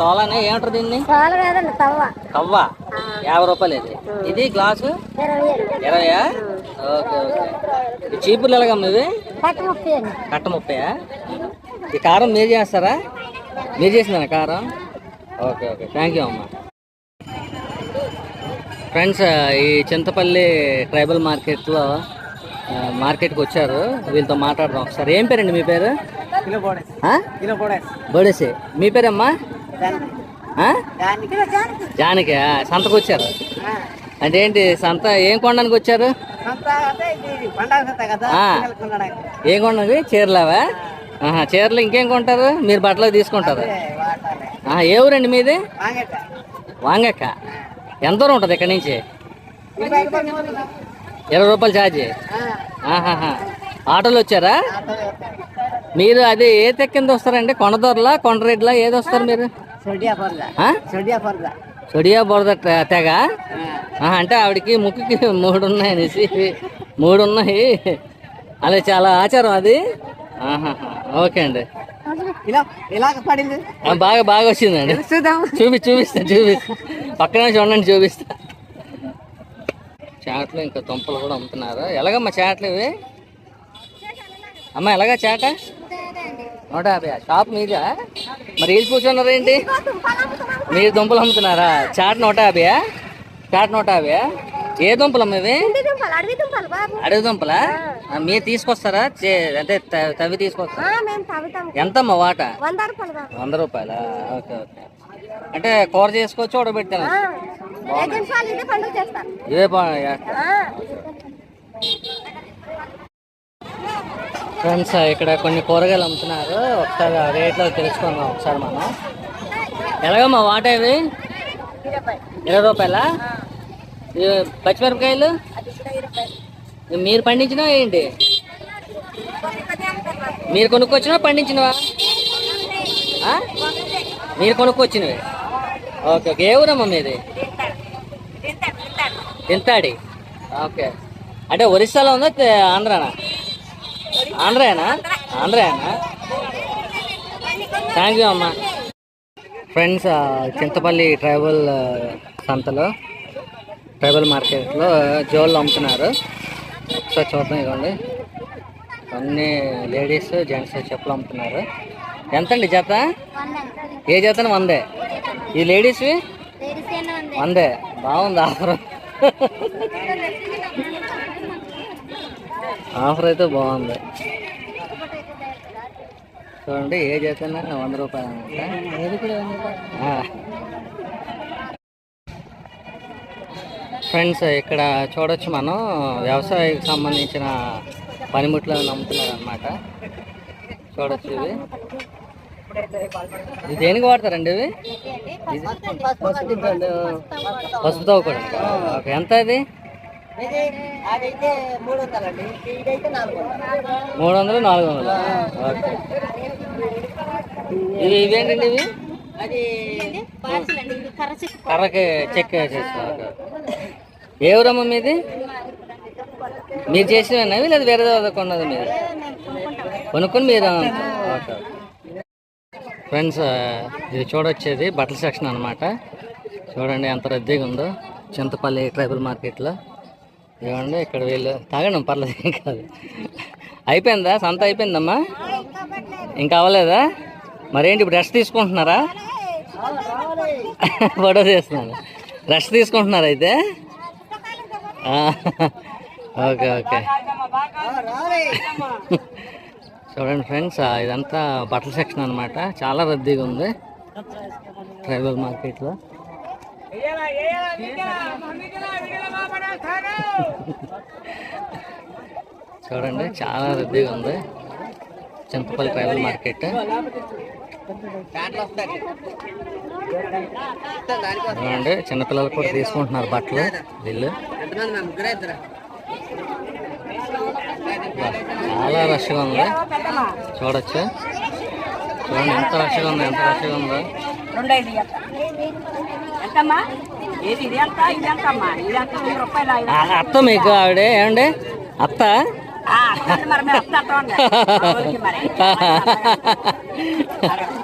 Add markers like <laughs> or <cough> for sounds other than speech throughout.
చోళనే ఏమంటారు దీన్ని? కాదండి తవ్వ. కవ్వ యాభై రూపాయలు ఇది. ఇది గ్లాసు? ఇరవై. ఇరవయా ఓకే ఓకే. ఈ చీపుర్లు ఎలాగమ్మ ఇవి కట్ట ముప్పయా ఈ కారం మీరు చేస్తారా? మీరు చేసిందా కారం? Okay okay. థ్యాంక్ యూ అమ్మా. ఫ్రెండ్స్ ఈ చింతపల్లి ట్రైబల్ మార్కెట్లో మార్కెట్కి వచ్చారు. వీళ్ళతో మాట్లాడదాం ఒకసారి. ఏం పేరండి మీ పేరు? కిలో బోడెస్. ఆ? కిలో బోడెస్. బోడేసి. మీ పేరమ్మా? జానకి సంతకు వచ్చారు అంటే ఏంటి సంత ఏం కొనడానికి వచ్చారు. ఏం కొన్నది చీరలావా? ఆహా చీరలు ఇంకేం కొంటారు? మీరు బట్టలు తీసుకుంటారు. ఏ. ఆహా, ఏ ఊరండి మీది. వాంగక్క. ఎంత దూరం ఉంటుంది ఇక్కడి నుంచి? ఇరవై రూపాయలు ఛార్జీ. ఆటోలో వచ్చారా. మీరు అది ఏ తెక్కింద వస్తారండి? కొండదొరలా కొండరెడ్లా ఏది వస్తారు మీరు? సొడియా బురద. తెగ? అంటే ఆవిడకి ముక్కుకి <laughs> మూడు ఉన్నాయి అనేసి. మూడు ఉన్నాయి అదే చాలా ఆచారం అది. ఓకే అండి. బాగా బాగా వచ్చిందండి. చూపి చూపిస్తా చూపిస్తా పక్కన చూడండి చూపిస్తా. చాట్లు ఇంకా దుంపలు కూడా అమ్ముతున్నారు? ఎలాగమ్మా చాట్లు ఇవి? అమ్మ ఎలాగా చాట? నూట యాభై షాప్ మీదా? మరి వీళ్ళు కూర్చున్నారు ఏంటి? మీరు దుంపలు అమ్ముతున్నారా? చాట్ నూట యాభైయా చాట్ నూట యాభైయా ఏ దుంపలు ఇవి అడవి దుంపలు మీరు తీసుకొస్తారా? అంటే తవ్వి తీసుకొస్తారా? ఎంతమ్మా వాట? వంద రూపాయలు ఓకే ఓకే. అంటే కూర చేసుకోవచ్చు ఉడబెట్టాను పండుగ చేస్తారు. ఇవే బా ఫ్రెండ్స్ ఇక్కడ కొన్ని కూరగాయలు అమ్ముతున్నారు. ఒకసారి ఆ రేట్లో తెలుసుకుందాం ఒకసారి మనం. ఎలాగమ్మా వాట ఇవి ఇరవై రూపాయలా? ఇవి పచ్చిమిరపకాయలు? ఇవి మీరు పండించినా ఏంటి? మీరు కొనుక్కొచ్చినా పండించినవా? మీరు కొనుక్కొచ్చినవి? Okay okay. ఏ ఊరమ్మా మీది? తింతాడి. ఓకే. అంటే ఒరిస్సాలో ఉందా ఆంధ్రానా? ఆంధ్రానా? ఆంధ్రానా? థ్యాంక్ యూ అమ్మా. ఫ్రెండ్స్ చింతపల్లి ట్రైబల్ సంతలో ట్రైబల్ మార్కెట్లో జోళ్ళు అమ్ముతున్నారు. ఒకసారి చూద్దాం ఇవ్వండి అన్ని లేడీస్ జెంట్స్ చెప్పులు అమ్ముతున్నారు. ఎంతండి జత? ఏ జతన వందే? ఈ లేడీస్వి వందే. బాగుంది ఆఫర్. ఆఫర్ అయితే బాగుంది. చూడండి ఏ జతన వంద రూపాయలు ఫ్రెండ్స్ ఇక్కడ చూడొచ్చు మనం. వ్యవసాయకు సంబంధించిన పనిముట్లు నమ్ముతున్నారు అనమాట చూడొచ్చు ఇవి. ఇది దేనికి వాడతారండి ఇవి? ఇది పసుపు తవ్వుకోవడం ఓకే ఎంత ఇది ఇది అదైతే మూడు వందలండి. ఇదైతే నాలుగు వందలు. మూడు వందలు నాలుగు వందలు. ఓకే. ఇవి ఇవేంటండి ఇవి? అది కర్రకి చెక్ చేస్తారు ఓకే. ఏ ఊరమ్మ మీది? మీరు చేసినవి లేదా వేరే దగ్గర కొన్నది మీరు కొనుక్కొని మీరు ఓకే. ఫ్రెండ్స్ ఇది చూడొచ్చేది బట్టల సెక్షన్ అనమాట చూడండి ఎంత రద్దీగా ఉందో. చింతపల్లి ట్రైబల్ మార్కెట్లో. ఇవ్వండి ఇక్కడ వీళ్ళు తాగండి పర్లేదు కాదు. అయిపోయిందా? సంత అయిపోయిందమ్మా? ఇంకా అవ్వలేదా? మరేంటి ఇప్పుడు రెస్ట్ తీసుకుంటున్నారా? ఫోటో చేస్తున్నాను రెస్ట్ తీసుకుంటున్నారా అయితే? Okay okay. చూడండి ఫ్రెండ్స్ ఇదంతా బట్టల సెక్షన్ అనమాట చాలా రద్దీగా ఉంది. ట్రైబల్ మార్కెట్లో. చూడండి చాలా రద్దీగా ఉంది. Chintapalli tribal market. చూడండి చిన్నపిల్లలు కూడా తీసుకుంటున్నారు బట్టలు వీళ్ళు చాలా రష్గా ఉంది. చూడొచ్చు. చూడండి ఎంత రష్గా ఉంది ఎంత రష్గా ఉందో. అత్త మీకు ఆవిడ ఏమండి? అత్త? <laughs>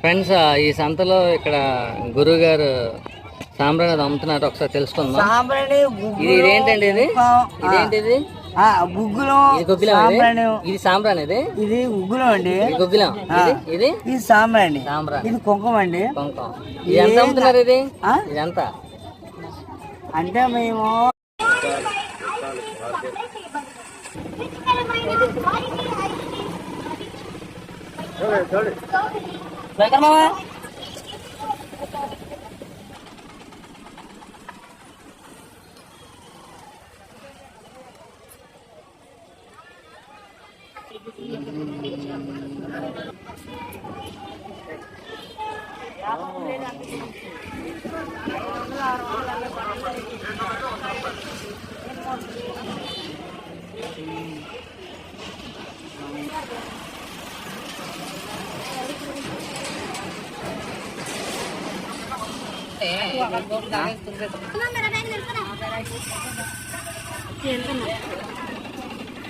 ఫ్రెండ్స్ ఈ సంతలో ఇక్కడ గురువు గారు సాంబ్రాణి అది అమ్ముతున్నారు ఒకసారి తెలుసుకుందాం. సాంబ్రాణి ఇది ఇదేంటండి ఇది? ఇదేంటిది? ఆ, గుగ్గులు ఇది సాంబ్రాణి ఇది? ఇది సాంబ్రాణి ఇది? ఇది గుగ్గులం అండి. ఇది గుగ్గిలం? ఇది? ఇది? ఇది సాంబ్రాణి. సాంబ్రాణి. ఇది కుంకుమ అండి. కుంకం ఇది ఎంత అమ్ముతున్నారు ఇది? ఆ? ఇది ఎంత? అంటే మేము 哎，你过来。怎么没来呢？怎么了？天怎么了？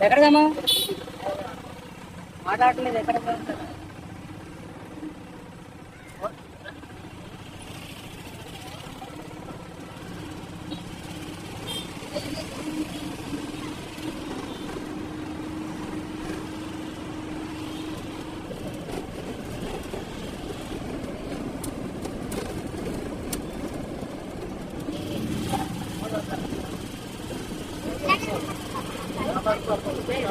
ఎక్కడదామా మాట్లాడలేదు ఎక్కడ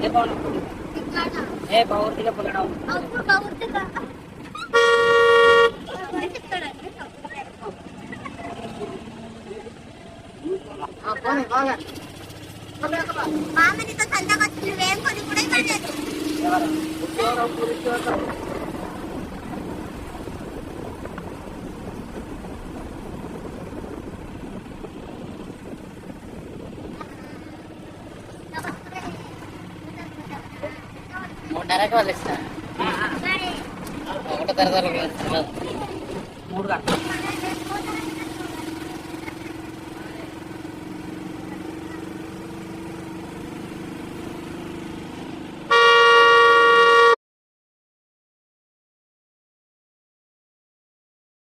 ఏ బాగుంది ఏ బాగుందిగా పుల్లడం అప్పుడు బాగుంటుందా మామనితో చల్లగా వచ్చి నువ్వేం కొని కూడా ఇవ్వలేదు వాళ్ళు ఇస్తారు. ఒకటో తరగతి మూడు గంటలు